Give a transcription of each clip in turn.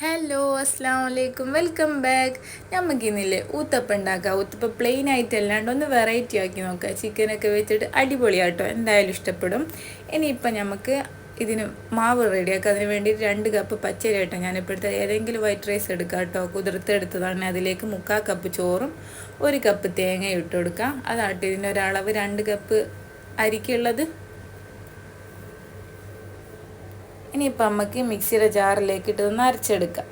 Hello അസ്സാം വലൈക്കും welcome back നമുക്ക് ഇന്നില്ലേ ഊത്തപ്പം ഉണ്ടാക്കുക ഊത്തപ്പം പ്ലെയിൻ ആയിട്ട് അല്ലാണ്ട് ഒന്ന് വെറൈറ്റി ആക്കി നോക്കുക ചിക്കനൊക്കെ വെച്ചിട്ട് അടിപൊളിയാട്ടോ. എന്തായാലും ഇഷ്ടപ്പെടും. ഇനിയിപ്പം നമുക്ക് ഇതിന് മാവ് റെഡിയാക്കുക അതിന് വേണ്ടി രണ്ട് കപ്പ് പച്ചരി ആട്ടോ ഞാനിപ്പോഴത്തെ ഏതെങ്കിലും വൈറ്റ് റൈസ് എടുക്കുക കേട്ടോ കുതിർത്തെടുത്തതാണ് അതിലേക്ക് മുക്കാൽ കപ്പ് ചോറും ഒരു കപ്പ് തേങ്ങ ഇട്ട് കൊടുക്കുക അതാട്ടോ ഇതിന്റെ ഒരളവ് രണ്ട് കപ്പ് അരിക്കുള്ളത്. ഇനിയിപ്പോൾ അമ്മയ്ക്ക് മിക്സിയുടെ ജാറിലേക്ക് ഇട്ടൊന്ന് അരച്ചെടുക്കാം.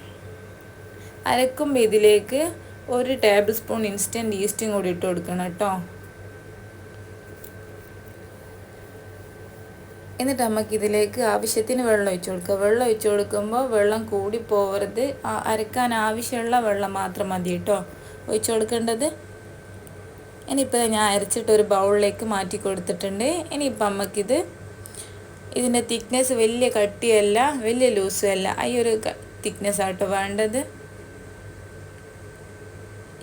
അരക്കുമ്പോൾ ഇതിലേക്ക് ഒരു ടേബിൾ സ്പൂൺ ഇൻസ്റ്റന്റ് ഈസ്റ്റും കൂടി ഇട്ട് കൊടുക്കണം കേട്ടോ. എന്നിട്ട് നമുക്ക് ഇതിലേക്ക് ആവശ്യത്തിന് വെള്ളം ഒഴിച്ചു കൊടുക്കുക വെള്ളം ഒഴിച്ചു കൊടുക്കുമ്പോൾ വെള്ളം കൂടി പോവരുത്. അരക്കാൻ ആവശ്യമുള്ള വെള്ളം മാത്രം മതി കേട്ടോ. ഒഴിച്ചു കൊടുക്കേണ്ടത് ഇനിയിപ്പോൾ ഞാൻ അരച്ചിട്ട് ഒരു ബൗളിലേക്ക് മാറ്റി കൊടുത്തിട്ടുണ്ട്. ഇനിയിപ്പോൾ നമുക്കിത് ഇതിന്റെ തിക്നെസ് വലിയ കട്ടിയല്ല വലിയ ലൂസും അല്ല. ഈ ഒരു തിക്നെസ് ആട്ടോ വേണ്ടത്.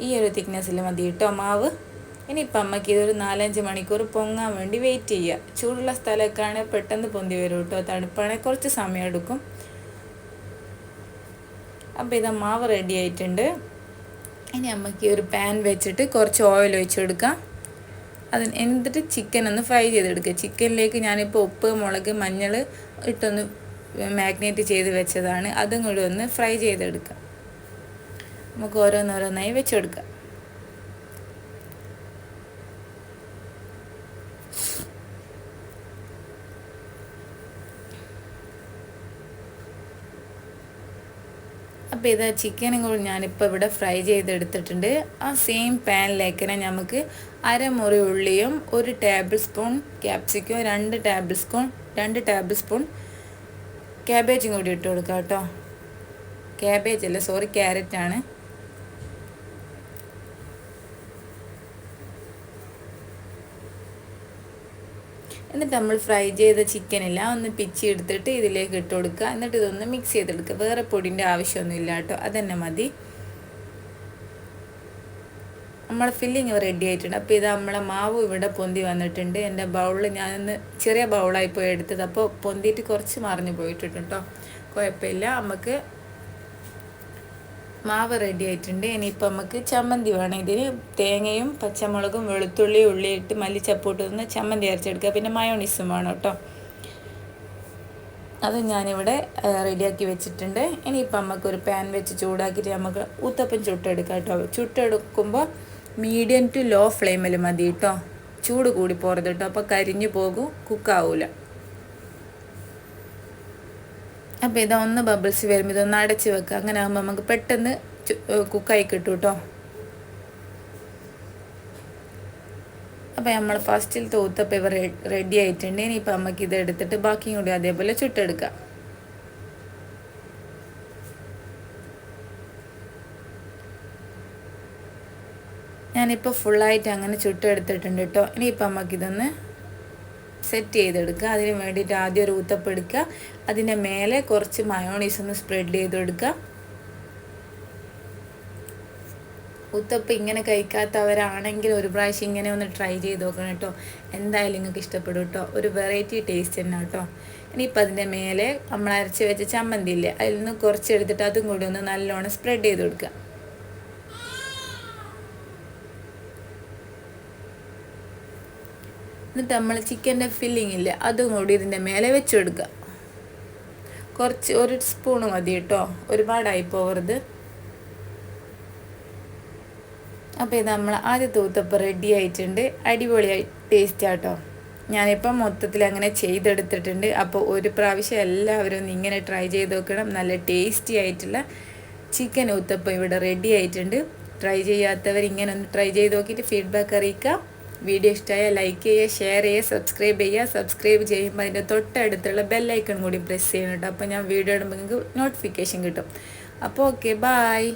ഈ ഒരു തിക്നെസ്സിൽ മതി കേട്ടോ മാവ്. ഇനിയിപ്പം അമ്മയ്ക്ക് ഇതൊരു നാലഞ്ച് മണിക്കൂർ പൊങ്ങാൻ വേണ്ടി വെയിറ്റ് ചെയ്യുക ചൂടുള്ള സ്ഥലമൊക്കെയാണ് പെട്ടെന്ന് പൊന്തി വരും കേട്ടോ തണുപ്പാണെങ്കിൽ കുറച്ച് സമയം എടുക്കും. അപ്പോൾ ഇത് മാവ് റെഡി ആയിട്ടുണ്ട്. ഇനി അമ്മയ്ക്ക് ഒരു പാൻ വെച്ചിട്ട് കുറച്ച് ഓയിൽ ഒഴിച്ചു കൊടുക്കാം അത് എന്നിട്ട് ചിക്കൻ ഒന്ന് ഫ്രൈ ചെയ്തെടുക്കുക ചിക്കനിലേക്ക് ഞാനിപ്പോൾ ഉപ്പ് മുളക് മഞ്ഞൾ ഇട്ടൊന്ന് മാഗ്നേറ്റ് ചെയ്ത് വെച്ചതാണ്. അതും കൂടി ഒന്ന് ഫ്രൈ ചെയ്തെടുക്കുക നമുക്ക് ഓരോന്നോരോന്നായി വെച്ചെടുക്കാം. അപ്പോൾ ഇത് ചിക്കനും കൂടി ഞാനിപ്പോൾ ഇവിടെ ഫ്രൈ ചെയ്തെടുത്തിട്ടുണ്ട്. ആ സെയിം പാനിലേക്ക് തന്നെ നമുക്ക് അരമുറി ഉള്ളിയും ഒരു ടേബിൾ സ്പൂൺ ക്യാപ്സിക്കും രണ്ട് ടേബിൾ സ്പൂൺ രണ്ട് ടേബിൾ സ്പൂൺ ക്യാബേജും കൂടി ഇട്ട് കൊടുക്കാം കേട്ടോ. ക്യാബേജ് അല്ല സോറി ക്യാരറ്റാണ് എന്നിട്ട് നമ്മൾ ഫ്രൈ ചെയ്ത ചിക്കനില്ല ഒന്ന് പിച്ചി എടുത്തിട്ട് ഇതിലേക്ക് ഇട്ട് കൊടുക്കുക. എന്നിട്ട് ഇതൊന്ന് മിക്സ് ചെയ്തെടുക്കുക. വേറെ പൊടിന്റെ ആവശ്യമൊന്നുമില്ല കേട്ടോ. അതന്നെ മതി. നമ്മളെ ഫില്ലിങ് റെഡി ആയിട്ടുണ്ട്. അപ്പോൾ ഇത് നമ്മളെ മാവ് ഇവിടെ പൊന്തി വന്നിട്ടുണ്ട്. എന്റെ ബൗളിൽ ഞാനൊന്ന് ചെറിയ ബൗളായി പോയി എടുത്തത്. അപ്പോൾ പൊന്തിയിട്ട് കുറച്ച് മറിഞ്ഞു പോയിട്ടുണ്ട് കേട്ടോ. കുഴപ്പമില്ല. നമുക്ക് മാവ് റെഡി ആയിട്ടുണ്ട്. ഇനിയിപ്പോൾ നമുക്ക് ചമ്മന്തി വേണം. ഇതിന് തേങ്ങയും പച്ചമുളകും വെളുത്തുള്ളിയും ഉള്ളിയിട്ട് മല്ലിച്ചപ്പോട്ട് നിന്ന് ചമ്മന്തി അരച്ചെടുക്കുക. പിന്നെ മയോണീസും വേണം കേട്ടോ. അത് ഞാനിവിടെ റെഡിയാക്കി വെച്ചിട്ടുണ്ട്. ഇനിയിപ്പോൾ നമുക്ക് ഒരു പാൻ വെച്ച് ചൂടാക്കിയിട്ട് നമുക്ക് ഊത്തപ്പം ചുട്ടെടുക്കാം കേട്ടോ. ചുട്ടെടുക്കുമ്പോൾ മീഡിയം ടു ലോ ഫ്ലെയിമിൽ മതി കേട്ടോ. ചൂട് കൂടി പോകരുത് കേട്ടോ. അപ്പോൾ കരിഞ്ഞു പോകും കുക്കാവൂല അപ്പോൾ ഇതൊന്ന് ബബിൾസ് വരുമ്പോൾ ഇതൊന്ന് അടച്ച് വെക്കുക അങ്ങനെ ആകുമ്പോൾ നമുക്ക് പെട്ടെന്ന് കുക്കായി കിട്ടും കേട്ടോ അപ്പോൾ നമ്മൾ ഫസ്റ്റിൽ തൂത്തപ്പോൾ ഇവ റെഡി ആയിട്ടുണ്ട്. ഇനി ഇനിയിപ്പോൾ നമുക്ക് ഇത് എടുത്തിട്ട് ബാക്കിയും കൂടി അതേപോലെ ചുട്ടെടുക്കാം. ഞാനിപ്പോൾ ഫുള്ളായിട്ട് അങ്ങനെ ചുട്ടെടുത്തിട്ടുണ്ട് കേട്ടോ ഇനിയിപ്പോൾ നമുക്കിതൊന്ന് സെറ്റ് ചെയ്തെടുക്കുക. അതിന് വേണ്ടിയിട്ട് ആദ്യം ഒരു ഊത്തപ്പ് എടുക്കുക അതിന്റെ മേലെ കുറച്ച് മയോണീസ് ഒന്ന് സ്പ്രെഡ് ചെയ്ത് കൊടുക്കുക ഉത്തപ്പ് ഇങ്ങനെ കഴിക്കാത്തവരാണെങ്കിൽ ഒരു പ്രാവശ്യം ഇങ്ങനെ ഒന്ന് ട്രൈ ചെയ്ത് നോക്കണം കേട്ടോ. എന്തായാലും നിങ്ങൾക്ക് ഇഷ്ടപ്പെടും കേട്ടോ. ഒരു വെറൈറ്റി ടേസ്റ്റ് തന്നെ കേട്ടോ. ഇനിയിപ്പോൾ അതിന്റെ മേലെ നമ്മൾ അരച്ച് വെച്ച ചമ്മന്തി ഇല്ലേ? അതിൽ നിന്ന് കുറച്ച് എടുത്തിട്ട് അതും കൂടി ഒന്ന് നല്ലോണം സ്പ്രെഡ് ചെയ്ത് കൊടുക്കുക. എന്നിട്ട് നമ്മൾ ചിക്കന്റെ ഫില്ലിംഗ് ഇല്ല അതും കൂടി ഇതിന്റെ മേലെ വെച്ച് കൊടുക്കുക കുറച്ച് ഒരു സ്പൂണ് മതി കേട്ടോ. ഒരുപാടായി പോകരുത് അപ്പോൾ ഇത് നമ്മൾ ആദ്യത്തെ ഊത്തപ്പം റെഡി ആയിട്ടുണ്ട്. അടിപൊളിയായി ടേസ്റ്റ് ആട്ടോ. ഞാനിപ്പം മൊത്തത്തിൽ അങ്ങനെ ചെയ്തെടുത്തിട്ടുണ്ട്. അപ്പോൾ ഒരു പ്രാവശ്യം എല്ലാവരും ഒന്ന് ഇങ്ങനെ ട്രൈ ചെയ്ത് നോക്കണം. നല്ല ടേസ്റ്റി ആയിട്ടുള്ള ചിക്കൻ ഊത്തപ്പം ഇവിടെ റെഡി ആയിട്ടുണ്ട്. ട്രൈ ചെയ്യാത്തവർ ഇങ്ങനെ ഒന്ന് ട്രൈ ചെയ്ത് നോക്കിയിട്ട് ഫീഡ്ബാക്ക് അറിയിക്കാം. വീഡിയോ ഇഷ്ടമായ ലൈക്ക് ചെയ്യുക ഷെയർ ചെയ്യുക സബ്സ്ക്രൈബ് ചെയ്യുക. സബ്സ്ക്രൈബ് ചെയ്യുമ്പോൾ അതിന്റെ തൊട്ടടുത്തുള്ള ബെല്ലൈക്കൺ കൂടി പ്രസ് ചെയ്യണം കേട്ടോ. അപ്പോൾ ഞാൻ വീഡിയോ ഇടുമ്പോൾ നിങ്ങൾക്ക് നോട്ടിഫിക്കേഷൻ കിട്ടും. അപ്പോൾ ഓക്കെ ബായ്